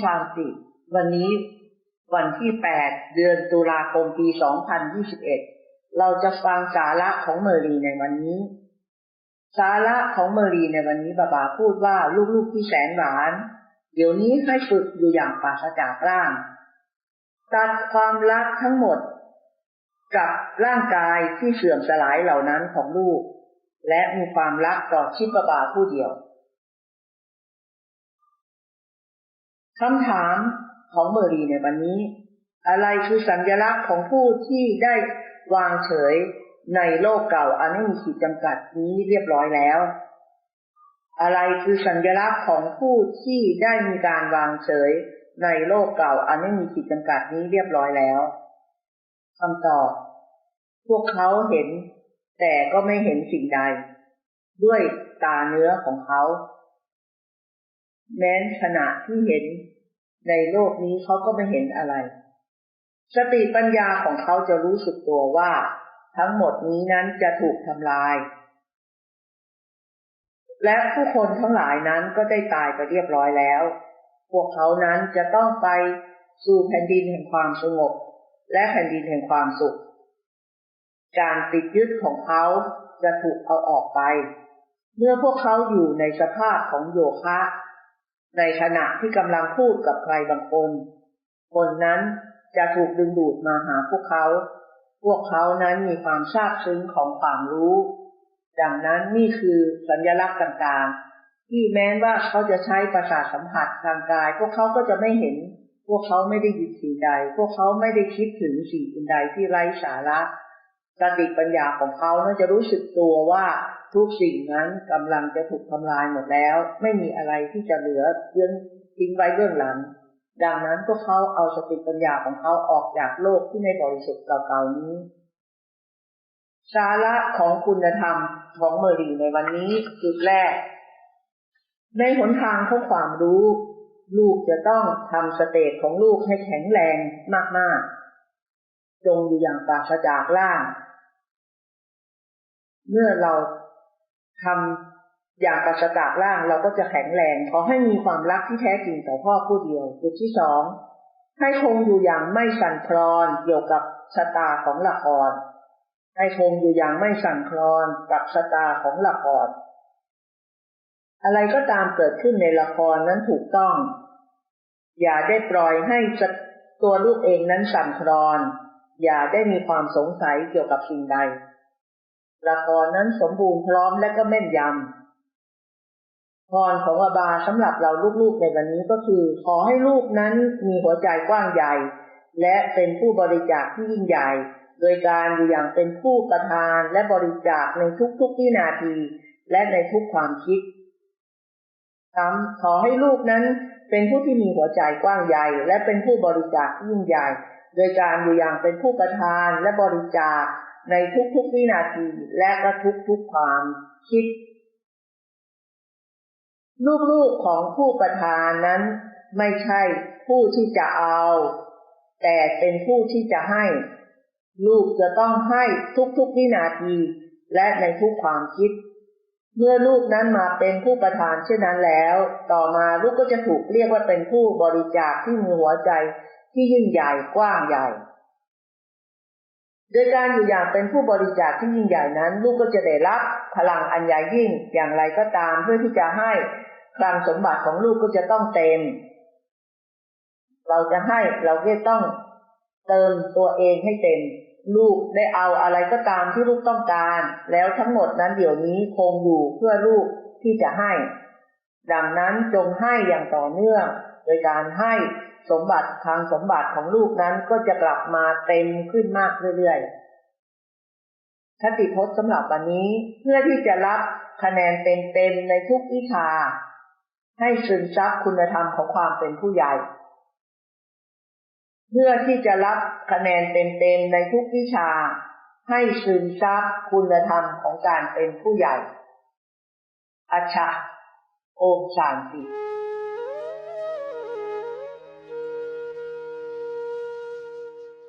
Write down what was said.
ชานติ วันนี้วันที่ 8 เดือนตุลาคมปี 2021 เราจะฟังสาระของเมอรีในวันนี้ สาระของเมอรีในวันนี้บาบาพูดว่าลูกๆที่แสนหวาน เดี๋ยวนี้ให้ฝึกอยู่อย่างปราศจากร่าง ตัดความรักทั้งหมด กับร่างกายที่เสื่อมสลายเหล่านั้นของลูก และมีความรักต่อชิปบาผู้เดียว คำถามของเมอรีในวันนี้ อะไรคือสัญลักษณ์ของผู้ที่ได้วางเฉยในโลกเก่าอันไม่มีขีดจำกัดนี้เรียบร้อยแล้ว อะไรคือสัญลักษณ์ของผู้ที่ได้มีการวางเฉยในโลกเก่าอันไม่มีขีดจำกัดนี้เรียบร้อยแล้วคำตอบ พวกเขาเห็น แต่ก็ไม่เห็นสิ่งใด ด้วยตาเนื้อของเขา แม้ขณะที่เห็น ในโลกนี้เขาก็ไม่เห็นอะไร สติปัญญาของเขาจะรู้สึกตัวว่า ทั้งหมดนี้นั้นจะถูกทำลาย และผู้คนทั้งหลายนั้นก็ได้ตายไปเรียบร้อยแล้ว พวกเขานั้นจะต้องไปสู่แผ่นดินแห่งความสงบ และแผ่นดินแห่งความสุข การติดยึดของเขาจะถูกเอาออกไป เมื่อพวกเขาอยู่ในสภาพของโยคะ ในขณะที่กำลังพูดกับใครบางคน คนนั้นจะถูกดึงดูดมาหาพวกเขา พวกเขานั้นมีความซาบซึ้งของความรู้ ดังนั้นนี่คือสัญลักษณ์ต่างๆ ที่แม้ว่าเขาจะใช้ประสาทสัมผัสทางกาย พวกเขาก็จะไม่เห็น พวกเขาไม่ได้ยินสิ่งใด พวกเขาไม่ได้คิดถึงสิ่งใดที่ไร้สาระสติปัญญาของเขาน่าจะรู้สึกตัวว่า ทุกสิ่งนั้นกำลังจะถูกทำลายหมดแล้ว ไม่มีอะไรที่จะเหลือเรื่องทิ้งไว้เบื้องหลัง ดังนั้นพวกเขาเอาสติปัญญาของเขาออกจากโลกที่ไม่บริสุทธิ์เก่าๆนี้ สาระของคุณธรรมของเมอรีในวันนี้จุดแรก ในหนทางของความรู้ ลูกจะต้องทำสเตจของลูกให้แข็งแรงมากๆ จงอยู่อย่างปราศจากล่างเมื่อเรา ทำอย่างปราศจากร่างเราก็จะแข็งแรงขอให้มีความรักที่แท้จริงต่อพ่อผู้เดียว จุดที่สองให้คงอยู่อย่างไม่สั่นคลอนเกี่ยวกับชะตาของละคร ให้คงอยู่อย่างไม่สั่นคลอนกับชะตาของละคร อะไรก็ตามเกิดขึ้นในละครนั้นถูกต้อง อย่าได้ปล่อยให้ตัวลูกเองนั้นสั่นคลอน อย่าได้มีความสงสัยเกี่ยวกับสิ่งใด ละครนั้นสมบูรณ์พร้อมและก็แม่นยำพรของอาบาสำหรับเราลูกๆในวันนี้ก็คือ ขอให้ลูกนั้นมีหัวใจกว้างใหญ่ และเป็นผู้บริจาคที่ยิ่งใหญ่ โดยการอยู่อย่างเป็นผู้ประทานและบริจาคในทุกๆวินาที และในทุกความคิดซ้ำขอให้ลูกนั้นเป็นผู้ที่มีหัวใจกว้างใหญ่ และเป็นผู้บริจาคยิ่งใหญ่ โดยการอยู่อย่างเป็นผู้ประทานและบริจาค ในทุกๆวินาทีและก็ทุกๆความคิด ลูกๆของผู้ประทานนั้น ไม่ใช่ผู้ที่จะเอา แต่เป็นผู้ที่จะให้ ลูกจะต้องให้ทุกๆวินาทีและในทุกความคิด เมื่อลูกนั้นมาเป็นผู้ประทานเช่นนั้นแล้ว ต่อมาลูกก็จะถูกเรียกว่าเป็นผู้บริจาคที่มีหัวใจที่ยิ่งใหญ่กว้างใหญ่ โดยการอยู่อย่างเป็นผู้บริจาคที่ยิ่งใหญ่นั้น ลูกก็จะได้รับพลังอันใหญ่ยิ่งอย่างไรก็ตามเพื่อที่จะให้คลังสมบัติของลูกก็จะต้องเต็ม เราจะให้เราก็ต้องเติมตัวเองให้เต็ม ลูกได้เอาอะไรก็ตามที่ลูกต้องการ แล้วทั้งหมดนั้นเดี๋ยวนี้คงอยู่เพื่อลูกที่จะให้ ดังนั้นจงให้อย่างต่อเนื่อง โดยการให้สมบัติทางสมบัติของลูกนั้นก็จะกลับมาเต็มขึ้นมากเรื่อยๆคติพจน์สำหรับวันนี้เพื่อที่จะรับคะแนนเต็มๆในทุกวิชา ให้ซึมซับคุณธรรมของความเป็นผู้ใหญ่ เพื่อที่จะรับคะแนนเต็มๆในทุกวิชา ให้ซึมซับคุณธรรมของการเป็นผู้ใหญ่อาชาโอมสานติ